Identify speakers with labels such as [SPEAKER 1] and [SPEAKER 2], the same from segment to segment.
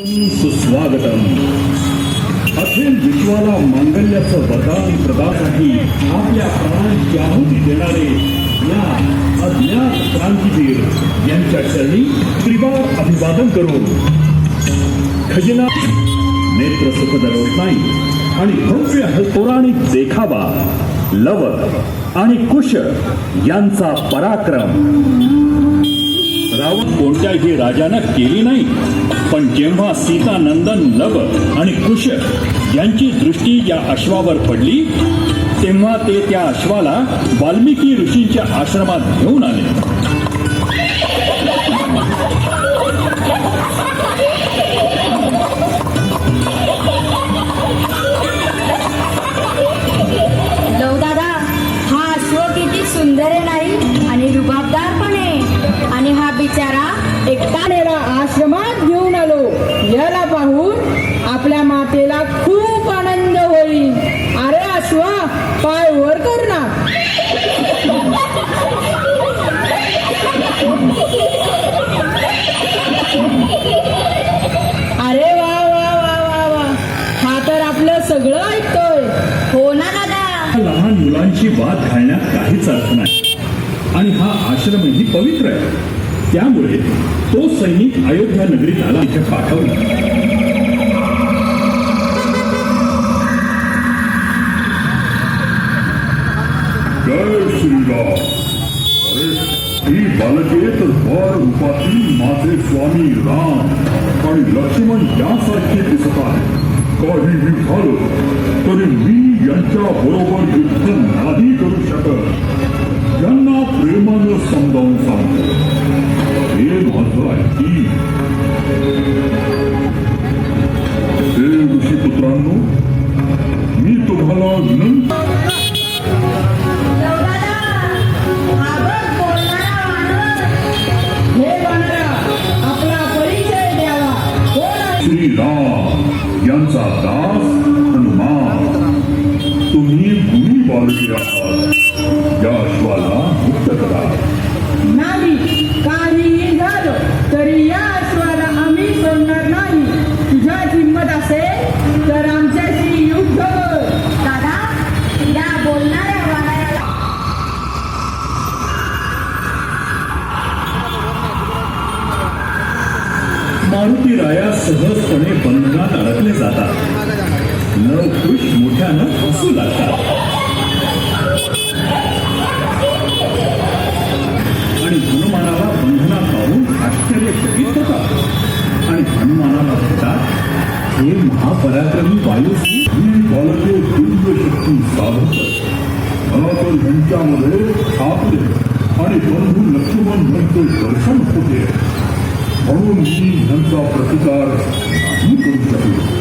[SPEAKER 1] सुस्वागतम। अखिल विश्वाला मांगल्याचं वरदान प्रदासाठी आपल्या प्राणांची आहुती देणारे या अज्ञात क्रांतीवीर यांच्या चरणी त्रिवार अभिवादन करून खजिना नेत्र सुखद रोषणाई आणि भव्य पौराणिक देखावा लव आणि कुश यांचा पराक्रम. रावण कोणत्याही राजानं केली नाही. पण जेव्हा सीता नंदन लव आणि कुश यांची दृष्टी या अश्वावर पडली तेव्हा ते त्या अश्वाला वाल्मिकी ऋषींच्या आश्रमात घेऊन आले.
[SPEAKER 2] पाहून आपल्या मातेला खूप आनंद होईल. अरे अश्वा पाय वर कर ना. अरे वा वा वा वा वा. हा तर आपलं सगळं ऐकतोय.
[SPEAKER 3] हो ना दादा?
[SPEAKER 1] लहान मुलांची वाद घालण्यात काहीच अर्थ नाही. आणि हा आश्रमही पवित्र आहे. त्यामुळे तो सैनिक अयोध्या नगरीत आला इथे पाठवला. जय श्रीराम अरे ही बालके भर रूपातील माझे स्वामी राम आणि लक्ष्मण यासारखे दिसत आहे. काही झालं तरी मी यांच्या बरोबर युद्ध नाही करू शकत. या अश्वाला मुक्त करा
[SPEAKER 2] नाही काहीही झालं तरी या अश्वाला आम्ही सोडणार नाही तुझ्या हिंमत असेल तर आमच्याशी युद्ध
[SPEAKER 3] दादा या बोलणाऱ्या वानराला
[SPEAKER 1] मारुती राया सहजपणे बंधनात अडकले जातात. लव खुश मोठ्यानं हसू लागतात. हा पराक्रमी वायू ही बालके दिव्य शक्ती साधत मला तर त्यांच्यामध्ये आपले आणि बंधू लक्ष्मण यांचे दर्शन होते. म्हणून मी यांचा प्रतिकार नाही करू शकलो.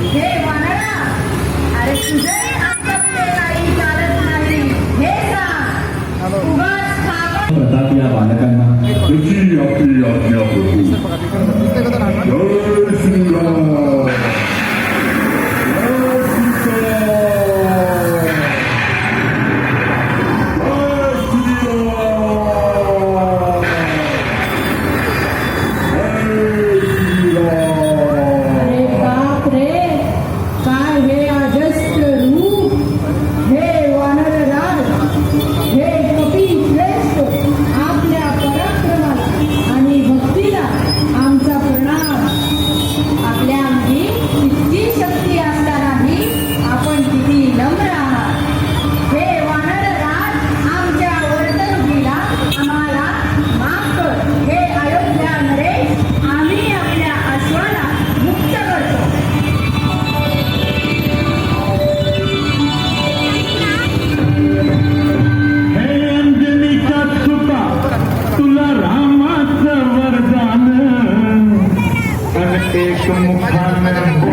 [SPEAKER 1] या बालकांना आपली आज्ञा Shankar.